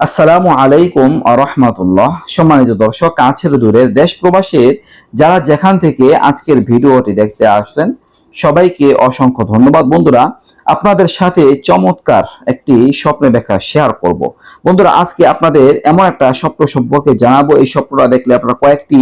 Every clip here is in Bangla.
আসসালামু আলাইকুম রহমতুল্লাহ। সম্মানিত দর্শক, কাছের দূরের দেশ প্রবাসের যারা যেখান থেকে আজকের ভিডিওটি দেখতে আসছেন, সবাইকে অসংখ্য ধন্যবাদ। বন্ধুরা, আপনাদের সাথে চমৎকার একটি স্বপ্ন ব্যাখ্যা শেয়ার করব। বন্ধুরা, আজকে আপনাদের এমন একটা স্বপ্ন সম্পর্কে জানাব। এই স্বপ্নটা দেখলে আপনারা কয়েকটি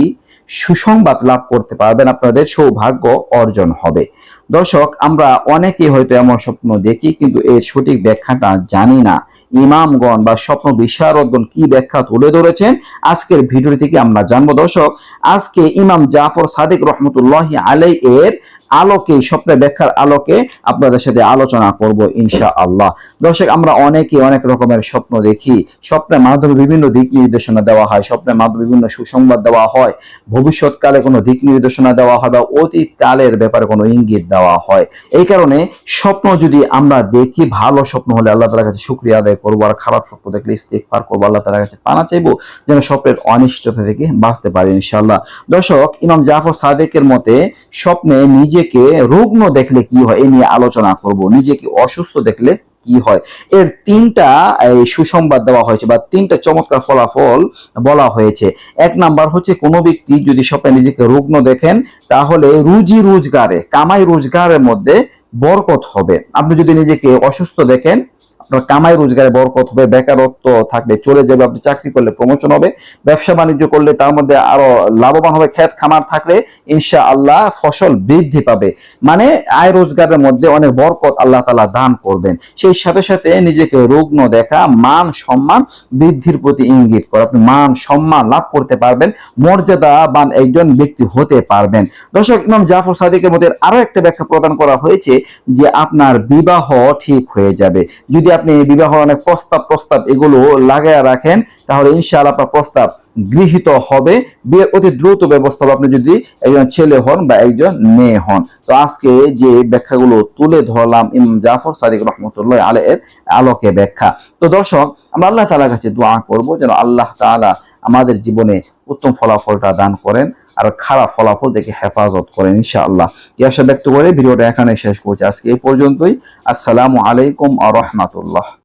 সুসংবাদ লাভ করতে পারবেন, আপনাদের সৌভাগ্য অর্জন হবে। দর্শক, আমরা অনেকেই হয়তো এমন স্বপ্ন দেখি, কিন্তু এর সঠিক ব্যাখ্যাটা জানি না। ইমামগণ বা স্বপ্ন বিশারদগণ কি ব্যাখ্যা তুলে ধরেছেন? আজকের ভিডিও থেকে আমরা জানব। দর্শক, আজকে ইমাম জাফর সাদেক রহমতুল্লাহ আলাই এর আলোকে স্বপ্নের ব্যাখ্যার আলোকে আপনাদের সাথে আলোচনা করব ইনশা আল্লাহ দর্শক, আমরা অনেকে অনেক রকমের স্বপ্ন দেখি। স্বপ্নের মাধ্যমে বিভিন্ন দিক নির্দেশনা দেওয়া হয় স্বপ্নের মাধ্যমে বিভিন্ন সুসংবাদ দেওয়া হয়, ভবিষ্যৎকালে কোনো দিক নির্দেশনা দেওয়া হয় বা অতীত কালের ব্যাপারে কোনো ইঙ্গিত দেওয়া হয়। এই কারণে স্বপ্ন যদি আমরা দেখি, ভালো স্বপ্ন হলে আল্লাহ তালার কাছে শুক্রিয়া আদায় করব আর খারাপ স্বপ্ন দেখলে ইস্তেকফার করব, আল্লাহ তালার কাছে পানা চাইব যেন স্বপ্নের অনিষ্টতা থেকে বাঁচতে পারি ইনশাআল্লাহ। দর্শক, ইমাম জাফর সাদেকের মতে স্বপ্নে নিজেকে রুগ্ন দেখলে কি হয়? এ নিয়ে আলোচনা করব। নিজেকে অসুস্থ দেখলে কি হয়? এর তিনটা সুসংবাদ দেওয়া হয়েছে বা তিনটা চমৎকার ফলাফল বলা হয়েছে। এক নাম্বার হচ্ছে, কোনো ব্যক্তি যদি স্বপ্নে নিজেকে রুগ্ন দেখেন, তাহলে রুজি রোজগারে, কামাই রোজগারের মধ্যে বরকত হবে। আপনি যদি নিজেকে অসুস্থ দেখেন আপনার কামাই রোজগারে বরকত হবে, বেকারত্ব থাকলে চলে যাবে, আপনি চাকরি করলে প্রমোশন হবে, ব্যবসা বাণিজ্য করলে তার মধ্যে আরও লাভবান হবে ক্ষেত খামার থাকলে ইনশা আল্লাহ ফসল বৃদ্ধি পাবে। মানে আয় রোজগারের মধ্যে অনেক বরকত আল্লাহ তালা দান করবেন। সেই সাথে সাথে নিজেকে রুগ্ন দেখা, মান সম্মান বৃদ্ধির প্রতি ইঙ্গিত করে। আপনি মান সম্মান লাভ করতে পারবেন মর্যাদা মর্যাদাবান একজন ব্যক্তি হতে পারবেন। দর্শক, ইমাম জাফর সাদিকের মধ্যে আরও একটা ব্যাখ্যা প্রদান করা হয়েছে যে আপনার বিবাহ ঠিক হয়ে যাবে। যদি আপনি বিবাহ অনেক প্রস্তাব প্রস্তাব এগুলো লাগায় রাখেন, তাহলে ইনশাআল্লাহ আপনার প্রস্তাব গৃহীত হবে। বিয়ের অতি দ্রুত ব্যবস্থা আপনি যদি একজন ছেলে হন বা একজন মেয়ে হন। তো আজকে যে ব্যাখ্যাগুলো তুলে ধরলাম ইমাম জাফর সাদিক রহমতুল্লাহ আলে এর আলোকে ব্যাখ্যা। তো দর্শক, আমরা আল্লাহ তালার কাছে দোয়া করব যেন আল্লাহ তাআলা আমাদের জীবনে উত্তম ফলাফলটা দান করেন আর খারাপ ফলাফল থেকে হেফাজত করেন, ইনশাআল্লাহ। এই আশা ব্যক্ত করে ভিডিওটা এখানে শেষ করছি। আজকে এই পর্যন্তই। আসসালামু আলাইকুম আ রহমাতুল্লাহ।